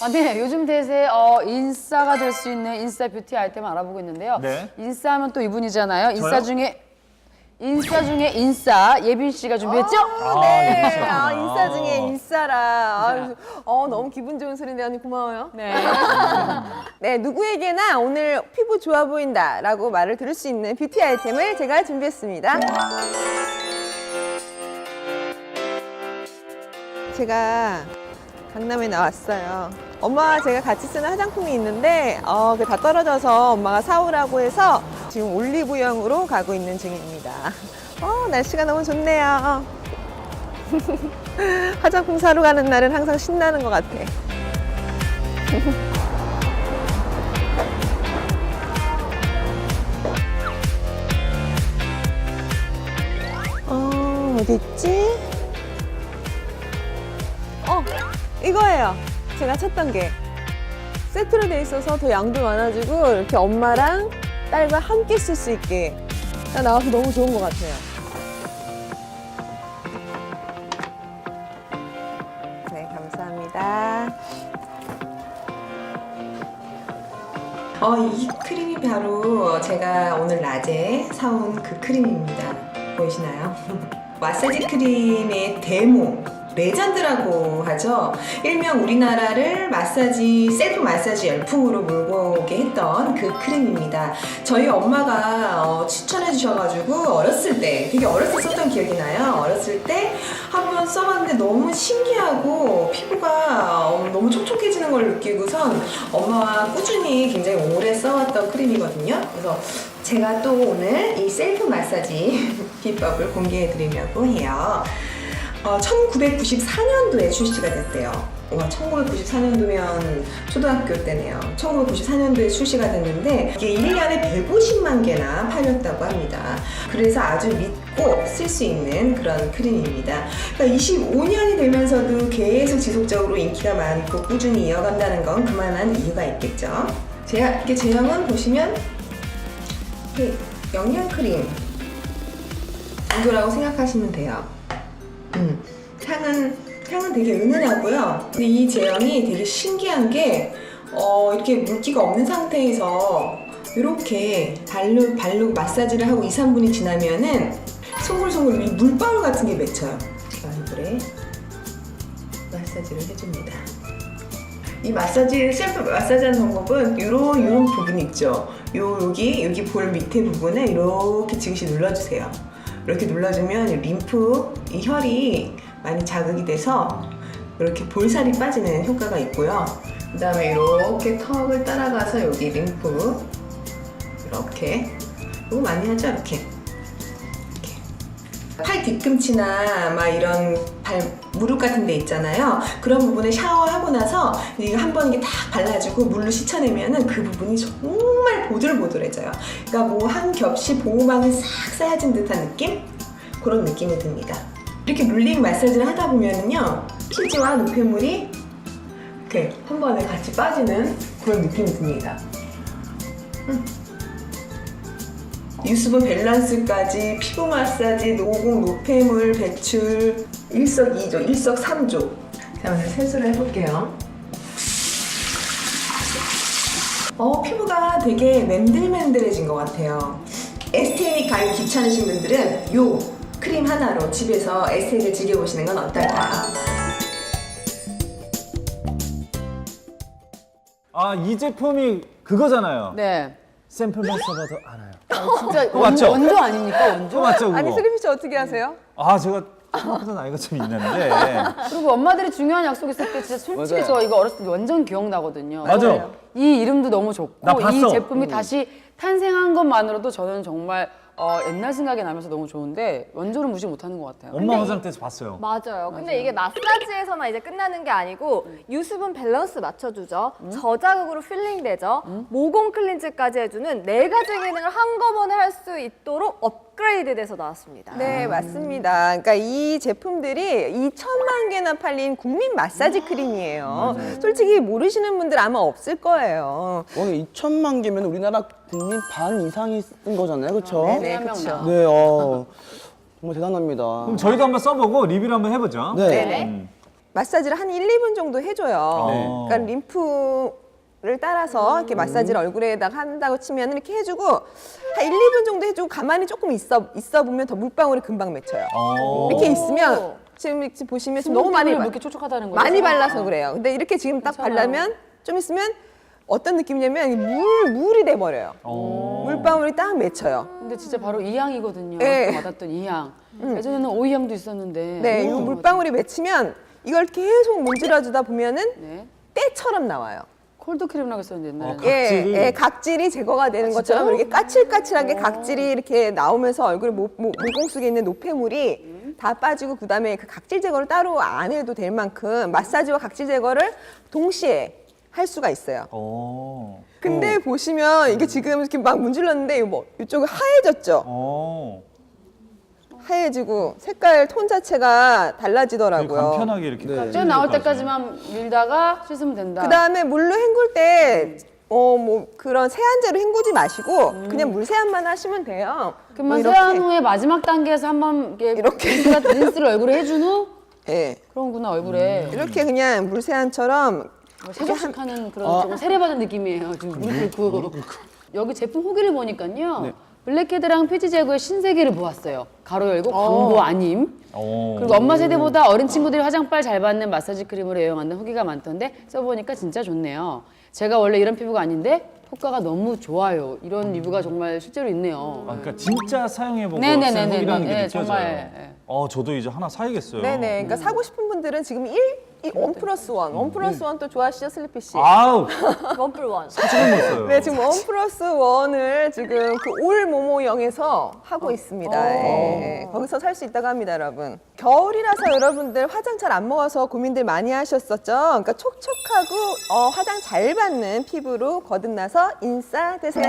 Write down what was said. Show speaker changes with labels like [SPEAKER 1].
[SPEAKER 1] 아, 네. 요즘 대세 어, 인싸가 될 수 있는 인싸 뷰티 아이템을 알아보고 있는데요.
[SPEAKER 2] 네.
[SPEAKER 1] 인싸 하면 또 이분이잖아요. 인싸
[SPEAKER 2] 저요?
[SPEAKER 1] 중에 인싸 중에 인싸 예빈 씨가 준비했죠?
[SPEAKER 2] 아,
[SPEAKER 3] 네,
[SPEAKER 2] 이러시구나.
[SPEAKER 3] 아, 인싸 중에 인싸라. 아, 어, 너무 기분 좋은 소리인데 언니 고마워요.
[SPEAKER 1] 네.
[SPEAKER 3] 네, 누구에게나 오늘 피부 좋아 보인다라고 말을 들을 수 있는 뷰티 아이템을 제가 준비했습니다. 제가 강남에 나왔어요. 엄마와 제가 같이 쓰는 화장품이 있는데 어, 그게 다 떨어져서 엄마가 사오라고 해서 지금 올리브영으로 가고 있는 중입니다. 어, 날씨가 너무 좋네요. 화장품 사러 가는 날은 항상 신나는 것 같아. 어, 어디 있지? 이거예요. 제가 찾던 게. 세트로 돼 있어서 더 양도 많아지고 이렇게 엄마랑 딸과 함께 쓸 수 있게 딱 나와서 너무 좋은 것 같아요. 네, 감사합니다.
[SPEAKER 4] 어, 이 크림이 바로 제가 오늘 낮에 사온 그 크림입니다. 보이시나요? 마사지 크림의 데모, 레전드라고 하죠. 일명 우리나라를 마사지, 셀프 마사지 열풍으로 몰고 오게 했던 그 크림입니다. 저희 엄마가 어, 추천해 주셔가지고 어렸을 때, 되게 어렸을 때 썼던 기억이 나요. 어렸을 때 한번 써봤는데 너무 신기하고 피부가 어, 너무 촉촉해지는 걸 느끼고선 엄마와 꾸준히 굉장히 오래 써왔던 크림이거든요. 그래서 제가 또 오늘 이 셀프 마사지 비법을 공개해 드리려고 해요. 어, 1994년도에 출시가 됐대요. 와, 1994년도면 초등학교 때네요. 1994년도에 출시가 됐는데 이게 1년에 150만 개나 팔렸다고 합니다. 그래서 아주 믿고 쓸 수 있는 그런 크림입니다. 그러니까 25년이 되면서도 계속 지속적으로 인기가 많고 꾸준히 이어간다는 건 그만한 이유가 있겠죠. 제, 이게 제형은 보시면 영양 크림 정도라고 생각하시면 돼요. 음, 향은 향은 되게 은은하고요. 근데 이 제형이 되게 신기한 게 어, 이렇게 물기가 없는 상태에서 이렇게 발로 발로 마사지를 하고 2, 3분이 지나면은 송글송글 이 물방울 같은 게 맺혀요. 이불에 마사지를 해줍니다. 이 마사지 셀프 마사지하는 방법은 이런 이런 부분 있죠. 요 여기 여기 볼 밑에 부분에 이렇게 지그시 눌러주세요. 이렇게 눌러주면 이 림프 이 혈이 많이 자극이 돼서 이렇게 볼살이 빠지는 효과가 있고요. 그 다음에 이렇게 턱을 따라가서 여기 림프 이렇게 이거 많이 하죠 이렇게 팔 뒤꿈치나 막 이런 발 무릎 같은 데 있잖아요. 그런 부분에 샤워하고 나서 이거 한 번 이게 딱 발라주고 물로 씻어내면은 그 부분이 정말 보들보들해져요. 그러니까 뭐 한 겹씩 보호막이 싹 쌓여진 듯한 느낌? 그런 느낌이 듭니다. 이렇게 룰링 마사지를 하다 보면은요, 치즈와 노폐물이 이렇게 한 번에 같이 빠지는 그런 느낌이 듭니다. 음. 유수분 밸런스까지 피부 마사지, 노공, 노폐물 배출 일석이조, 일석삼조. 자 오늘 세수를 해볼게요. 어 피부가 되게 맨들맨들해진 것 같아요. 에스테닉 가기 귀찮으신 분들은 요 크림 하나로 집에서 에스테닉을 즐겨보시는 건 어떨까요?
[SPEAKER 2] 아, 이 제품이 그거잖아요.
[SPEAKER 1] 네.
[SPEAKER 2] 샘플만 써봐도 알아요.
[SPEAKER 1] 어, 진짜
[SPEAKER 2] 그거 맞죠?
[SPEAKER 1] 원, 원조 아닙니까? 원조?
[SPEAKER 2] 맞죠, 그거?
[SPEAKER 3] 아니, 슬리피 씨 어떻게 하세요?
[SPEAKER 2] 아, 제가 생각보다 나이가 좀 있는데.
[SPEAKER 1] 그리고 엄마들이 중요한 약속 있을 때 진짜 솔직히
[SPEAKER 2] 맞아요.
[SPEAKER 1] 저 이거 어렸을 때 완전 기억나거든요.
[SPEAKER 2] 맞아요.
[SPEAKER 1] 이 이름도 너무 좋고
[SPEAKER 2] 봤어.
[SPEAKER 1] 이 제품이 다시 탄생한 것만으로도 저는 정말 어, 옛날 생각이 나면서 너무 좋은데 원조를 무시 못하는 것 같아요.
[SPEAKER 2] 엄마 화장대에서 봤어요.
[SPEAKER 5] 맞아요. 근데 이게 마사지에서만 이제 끝나는 게 아니고 유수분 밸런스 맞춰주죠. 저자극으로 필링 되죠. 모공 클렌즈까지 해주는 네 가지 기능을 한꺼번에 할 수 있도록 업 그레이드 돼서 나왔습니다.
[SPEAKER 3] 네, 맞습니다. 그러니까 이 제품들이 2천만 개나 팔린 국민 마사지 크림이에요. 솔직히 모르시는 분들 아마 없을 거예요.
[SPEAKER 6] 와, 2천만 개면 우리나라 국민 반 이상이 쓴 거잖아요, 그렇죠?
[SPEAKER 3] 네.
[SPEAKER 1] 나.
[SPEAKER 6] 네, 어, 정말 대단합니다.
[SPEAKER 2] 그럼 저희도 한번 써보고 리뷰를 한번 해보죠.
[SPEAKER 6] 네.
[SPEAKER 3] 네네.
[SPEAKER 2] 음.
[SPEAKER 4] 마사지를 한 1, 2분 정도 해줘요.
[SPEAKER 2] 네.
[SPEAKER 4] 그러니까 림프 를 따라서 이렇게 마사지를 얼굴에다가 한다고 치면 이렇게 해주고 한 1, 2분 정도 해주고 가만히 조금 있어 있어 보면 더 물방울이 금방 맺혀요.
[SPEAKER 2] 어.
[SPEAKER 4] 이렇게 있으면 지금 이렇게 보시면 지금 너무 많이 바-
[SPEAKER 1] 이렇게 촉촉하다는 거예요.
[SPEAKER 4] 많이 발라서 그래요. 근데 이렇게 지금 딱
[SPEAKER 1] 괜찮아요.
[SPEAKER 4] 바르면 좀 있으면 어떤 느낌이냐면 물 물이 돼 버려요.
[SPEAKER 2] 어.
[SPEAKER 4] 물방울이 딱 맺혀요.
[SPEAKER 1] 근데 진짜 바로 이 향이거든요.
[SPEAKER 4] 네.
[SPEAKER 1] 아까 맡았던 이 향. 예전에는 오이 향도 있었는데.
[SPEAKER 4] 네, 이 물방울이 맺히면 이걸 계속 문질러주다 보면은
[SPEAKER 1] 네.
[SPEAKER 4] 때처럼 나와요.
[SPEAKER 1] 콜드 크림이라고 했었는데 옛날에.
[SPEAKER 2] 어,
[SPEAKER 1] 는
[SPEAKER 4] 예,
[SPEAKER 2] 각질이?
[SPEAKER 4] 예, 각질이 제거가 되는 것처럼 이렇게 까칠까칠하게 각질이 이렇게 나오면서 얼굴 모, 모, 모공 속에 있는 노폐물이 다 빠지고 그다음에 그 각질 제거를 따로 안 해도 될 만큼 마사지와 각질 제거를 동시에 할 수가 있어요.
[SPEAKER 2] 어.
[SPEAKER 4] 근데 보시면 이게 지금 이렇게 막 문질렀는데 이거 뭐 이쪽이 하얘졌죠?
[SPEAKER 2] 어.
[SPEAKER 4] 하얘지고 색깔 톤 자체가 달라지더라고요.
[SPEAKER 2] 간편하게 이렇게.
[SPEAKER 6] 네.
[SPEAKER 1] 쪄 나올 때까지만 밀다가 씻으면 된다.
[SPEAKER 4] 그 다음에 물로 헹굴 때, 어, 뭐, 그런 세안제로 헹구지 마시고, 그냥 물 세안만 하시면 돼요.
[SPEAKER 1] 그러면
[SPEAKER 4] 뭐 이렇게.
[SPEAKER 1] 세안 후에 마지막 단계에서 한번 이렇게. 린스가- 린스를 얼굴에 해준 후
[SPEAKER 4] 예.
[SPEAKER 1] 그런구나 얼굴에
[SPEAKER 4] 이렇게 그냥 물 세안처럼,
[SPEAKER 1] 뭐 세척식 하는 그런 조금 세례받은 느낌이에요. 지금 무릎 꿇고 여기 제품 후기를 보니까요. 블랙헤드랑 피지 제거의 신세계를 보았어요. 가로 열고 광고 아님.
[SPEAKER 2] 어.
[SPEAKER 1] 그리고 엄마 세대보다 어린 친구들이 화장빨 잘 받는 마사지 크림으로 애용한다는 후기가 많던데 써보니까 진짜 좋네요. 제가 원래 이런 피부가 아닌데 효과가 너무 좋아요. 이런 리뷰가 정말 실제로 있네요.
[SPEAKER 2] 아, 그러니까 진짜 사용해보고
[SPEAKER 1] 네네네네.
[SPEAKER 2] 후기라는 게
[SPEAKER 1] 네,
[SPEAKER 2] 느껴져요.
[SPEAKER 1] 정말, 네.
[SPEAKER 2] 어, 저도 이제 하나 사야겠어요.
[SPEAKER 4] 네네. 그러니까 사고 싶은 분들은 지금 1, 이원 플러스 원, 원 플러스 원 또 좋아하시죠, 슬리피 씨?
[SPEAKER 2] 아우,
[SPEAKER 5] 원뿔 원.
[SPEAKER 2] 사진을 못 써요.
[SPEAKER 4] 네, 지금 원 플러스 원을 지금 그 올 모모영에서 하고 있습니다. 예, 거기서 살 수 있다고 합니다, 여러분. 겨울이라서 여러분들 화장 잘 안 먹어서 고민들 많이 하셨었죠? 그러니까 촉촉하고 어, 화장 잘 받는 피부로 거듭나서 인싸 되세요.